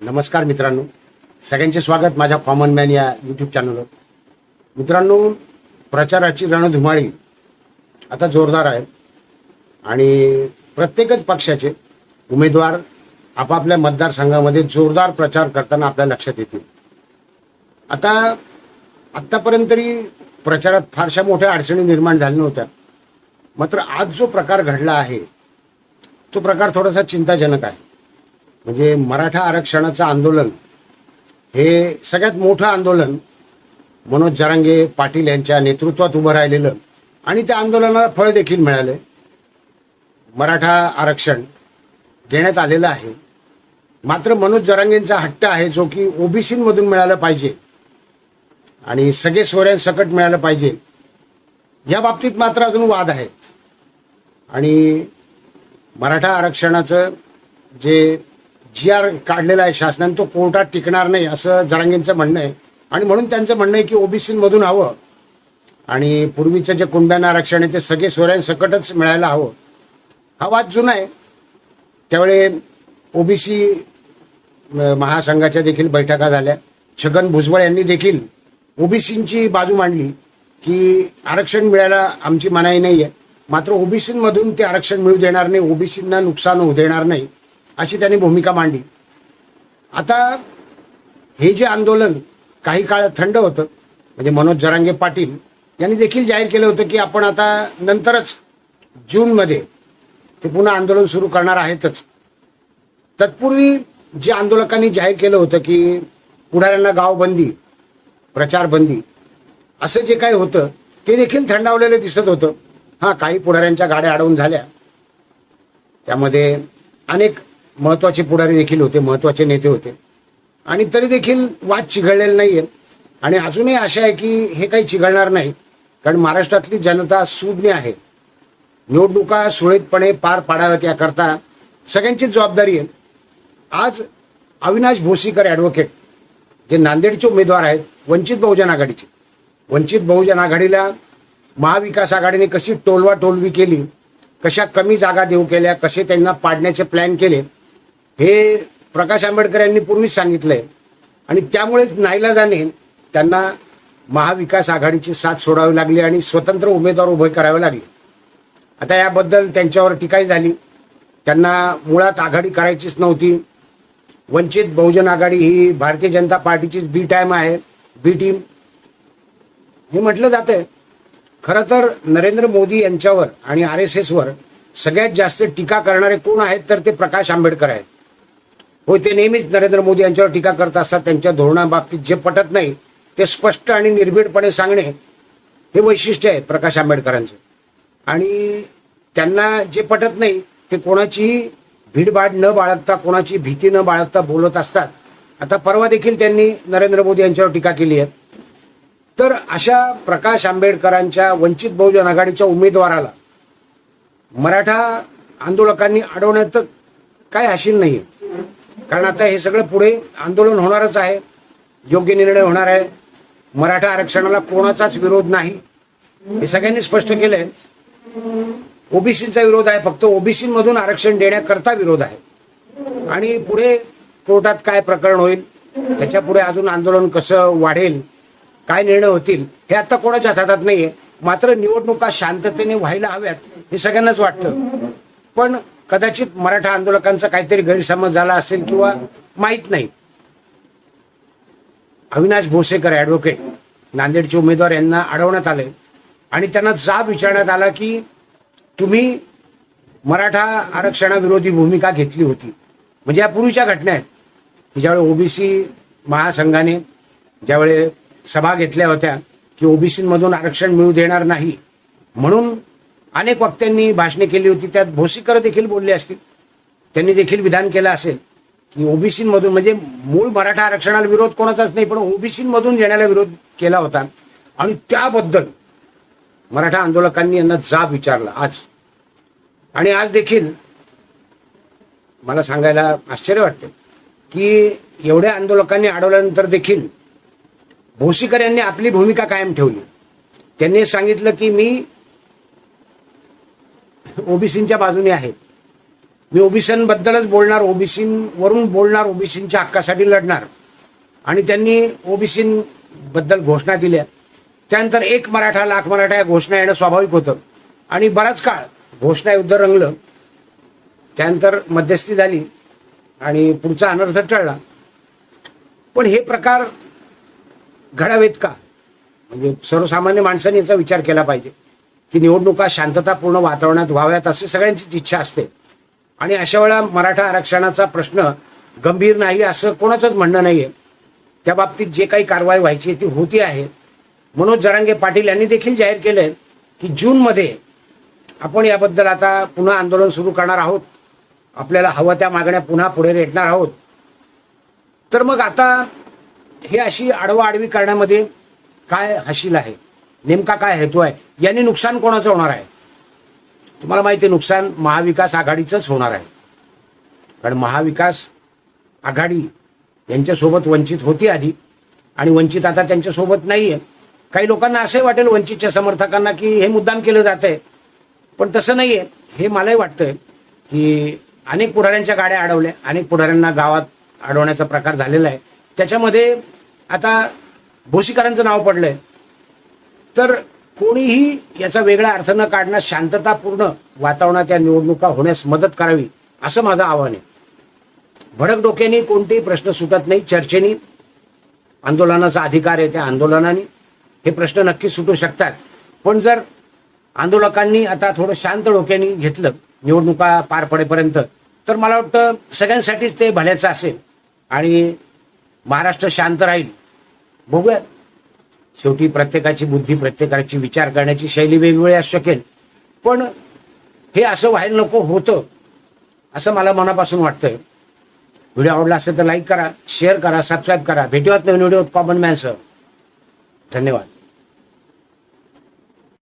नमस्कार मित्रांनो. सगळ्यांचे स्वागत माझ्या कॉमन मॅन या युट्यूब चॅनलवर मित्रांनो प्रचाराची रणधुमाळी आता जोरदार आहे. आणि प्रत्येकच पक्षाचे उमेदवार आपापल्या मतदारसंघामध्ये जोरदार प्रचार करताना आपल्या लक्षात येतील. आता आत्तापर्यंत तरी प्रचारात फारशा मोठ्या अडचणी निर्माण झाल्या नव्हत्या. मात्र आज जो प्रकार घडला आहे तो प्रकार थोडासा चिंताजनक आहे. म्हणजे मराठा आरक्षणाचं आंदोलन हे सगळ्यात मोठं आंदोलन मनोज जरांगे पाटील यांच्या नेतृत्वात उभं राहिलेलं आणि त्या आंदोलनाला फळ देखील मिळाले. मराठा आरक्षण देण्यात आलेलं आहे. मात्र मनोज जरांगेंचा हट्ट आहे जो की ओबीसीमधून मिळालं पाहिजे आणि सगळे सोऱ्यांसकट मिळालं पाहिजे. या बाबतीत मात्र अजून वाद आहेत. आणि मराठा आरक्षणाचं जे जी आर काढलेला आहे शासनाने तो कोर्टात टिकणार नाही असं जरांगेंचं म्हणणं आहे. आणि म्हणून त्यांचं म्हणणं आहे की ओबीसीमधून हवं. आणि पूर्वीचं जे कुंड्यानं आरक्षण आहे ते सगळे सोऱ्यांसकटच मिळायला हवं. हा वाद जुना आहे. त्यावेळी ओबीसी महासंघाच्या देखील बैठका झाल्या. छगन भुजबळ यांनी देखील ओबीसींची बाजू मांडली की आरक्षण मिळायला आमची मनाई नाही आहे मात्र ओबीसीमधून ते आरक्षण मिळू देणार नाही ओबीसींना नुकसान होऊ देणार नाही. अशी त्यांनी भूमिका मांडली. आता हे जे आंदोलन काही काळ थंड होतं म्हणजे मनोज जरांगे पाटील यांनी देखील जाहीर केलं होतं की आपण आता नंतरच जूनमध्ये ते पुन्हा आंदोलन सुरू करणार आहेतच. तत्पूर्वी जे आंदोलकांनी जाहीर केलं होतं की पुढाऱ्यांना गावबंदी प्रचारबंदी असं जे काही होतं ते देखील थंडावलेलं दिसत होतं. हां काही पुढाऱ्यांच्या गाड्या अडवून झाल्या. त्यामध्ये अनेक महत्त्वाचे पुढारी देखील होते महत्त्वाचे नेते होते. आणि तरी देखील वाद चिघळलेला नाहीये. आणि अजूनही आशा आहे की हे काही चिघळणार नाही कारण महाराष्ट्रातली जनता सुज्ञ आहे. निवडणुका सुरळीतपणे पार पाडाव्यात याकरता सगळ्यांचीच जबाबदारी आहे. आज अविनाश भोसीकर ॲडव्होकेट जे नांदेडचे उमेदवार आहेत वंचित बहुजन आघाडीचे. वंचित बहुजन आघाडीला महाविकास आघाडीने कशी टोलवा टोलवी केली कशा कमी जागा देऊ केल्या कसे त्यांना पाडण्याचे प्लॅन केले हे प्रकाश आंबेडकर यांनी पूर्वीच सांगितलंय. आणि त्यामुळेच नाईलाजाने त्यांना महाविकास आघाडीची साथ सोडावी लागली आणि स्वतंत्र उमेदवार उभे करावे लागले. आता याबद्दल त्यांच्यावर टीकाही झाली. त्यांना मुळात आघाडी करायचीच नव्हती. वंचित बहुजन आघाडी ही भारतीय जनता पार्टीचीच बी टाईम आहे बी टीम हे म्हटलं जातंय. खरं तर नरेंद्र मोदी यांच्यावर आणि आर एस एसवर सगळ्यात जास्त टीका करणारे कोण आहेत तर ते प्रकाश आंबेडकर आहेत. होय ते नेहमीच नरेंद्र मोदी यांच्यावर टीका करत असतात. त्यांच्या धोरणाबाबतीत जे पटत नाही ते स्पष्ट आणि निर्भीडपणे सांगणे हे वैशिष्ट्य आहे प्रकाश आंबेडकरांचं. आणि त्यांना जे पटत नाही ते कोणाचीही भीडभाड न बाळगता कोणाची भीती न बाळगता बोलत असतात. आता परवा देखील त्यांनी नरेंद्र मोदी यांच्यावर टीका केली आहे. तर अशा प्रकाश आंबेडकरांच्या वंचित बहुजन आघाडीच्या उमेदवाराला मराठा आंदोलकांनी अडवण्यात काय नाही नाहीये. कारण आता हे सगळं पुढे आंदोलन होणारच आहे. योग्य निर्णय होणार आहे. मराठा आरक्षणाला कोणाचाच विरोध नाही. हे सगळ्यांनी स्पष्ट केलंय. ओबीसीचा विरोध आहे. फक्त ओबीसी मधून आरक्षण देण्याकरता विरोध आहे. आणि पुढे कोर्टात काय प्रकरण होईल त्याच्या पुढे अजून आंदोलन कसं वाढेल काय निर्णय होतील हे आता कोणाच्या हातात नाहीये. मात्र निवडणुका शांततेने व्हायला हव्यात हे सगळ्यांनाच वाटतं. पण कदाचित मराठा आंदोलकांचा काहीतरी गैरसमज झाला असेल किंवा माहीत नाही. अविनाश भोसेकर ऍडव्होकेट नांदेडचे उमेदवार यांना अडवण्यात आले आणि त्यांना जाब विचारण्यात आला की तुम्ही मराठा आरक्षणाविरोधी भूमिका घेतली होती. म्हणजे या पूर्वीच्या घटना आहेत. की ज्यावेळी ओबीसी महासंघाने ज्यावेळी सभा घेतल्या होत्या की ओबीसीमधून आरक्षण मिळू देणार नाही. म्हणून अनेक वक्त्यांनी भाषणे केली होती. त्यात भोसीकर देखील बोलले असतील. त्यांनी देखील विधान केलं असेल. की ओबीसीमधून म्हणजे मूळ मराठा आरक्षणाला विरोध कोणाचाच नाही पण ओबीसीमधून येण्याला विरोध केला होता. आणि त्याबद्दल मराठा आंदोलकांनी यांना जाब विचारला आज. आणि आज देखील मला सांगायला आश्चर्य वाटते की एवढ्या आंदोलकांनी अडवल्यानंतर देखील भोसीकर यांनी आपली भूमिका कायम ठेवली. त्यांनी सांगितलं की मी ओबीसींच्या बाजूने आहे मी ओबीसींबद्दलच बोलणार ओबीसीं वरून बोलणार ओबीसींच्या हक्कासाठी लढणार. आणि त्यांनी ओबीसीं बद्दल घोषणा दिल्या. त्यानंतर एक मराठा लाख मराठा या घोषणा येणं स्वाभाविक होतं. आणि बराच काळ घोषणा युद्ध रंगलं. त्यानंतर मध्यस्थी झाली आणि पुढचा अनर्थ टळला. पण हे प्रकार घडावेत का? म्हणजे सर्वसामान्य माणसांनी याचा विचार केला पाहिजे. की निवडणुका शांततापूर्ण वातावरणात व्हाव्यात अशी सगळ्यांचीच इच्छा असते. आणि अशा वेळा मराठा आरक्षणाचा प्रश्न गंभीर नाही असं कोणाचंच म्हणणं नाहीये. त्या बाबतीत जे काही कारवाई व्हायची ती होती आहे. मनोज जरांगे पाटील यांनी देखील जाहीर केलंय की जूनमध्ये आपण याबद्दल आता पुन्हा आंदोलन सुरू करणार आहोत. आपल्याला हवं त्या मागण्या पुन्हा पुढे रेटणार आहोत. तर मग आता हे अशी आडवा आडवी करण्यामध्ये काय हशील आहे? नेमका काय हेतू आहे? यांनी नुकसान कोणाचं होणार आहे? तुम्हाला माहिती आहे नुकसान महाविकास आघाडीचंच होणार आहे. कारण महाविकास आघाडी यांच्यासोबत वंचित होती आधी आणि वंचित आता त्यांच्यासोबत नाहीये. काही लोकांना असंही वाटेल वंचितच्या समर्थकांना की हे मुद्दाम केलं जात आहे पण तसं नाहीये. हे मलाही वाटतंय की अनेक पुढाऱ्यांच्या गाड्या अडवल्या. अनेक पुढाऱ्यांना गावात अडवण्याचा प्रकार झालेला आहे. त्याच्यामध्ये आता भोसीकरांचं नाव पडलंय. तर कोणीही याचा वेगळा अर्थ न काढण्यास शांततापूर्ण वातावरणात या निवडणुका होण्यास मदत करावी असं माझं आव्हान आहे. भडक डोक्याने कोणतेही प्रश्न सुटत नाही चर्चेने. आंदोलनाचा अधिकार आहे त्या आंदोलनाने. हे प्रश्न नक्की सुटू शकतात. पण जर आंदोलकांनी आता थोडं शांत डोक्याने घेतलं निवडणुका पार पडेपर्यंत तर मला वाटतं सगळ्यांसाठीच ते भल्याचं असेल. आणि महाराष्ट्र शांत राहील. बघूयात. शेवटी प्रत्येकाची बुद्धी प्रत्येकाची विचार करण्याची शैली वेगवेगळी असू शकेल. पण हे असं व्हायला नको होतं. असं मला मनापासून वाटतंय. व्हिडिओ आवडला असेल तर लाईक करा शेअर करा सबस्क्राईब करा. भेटूयात नवीन व्हिडिओ कॉमन मॅनसह. धन्यवाद.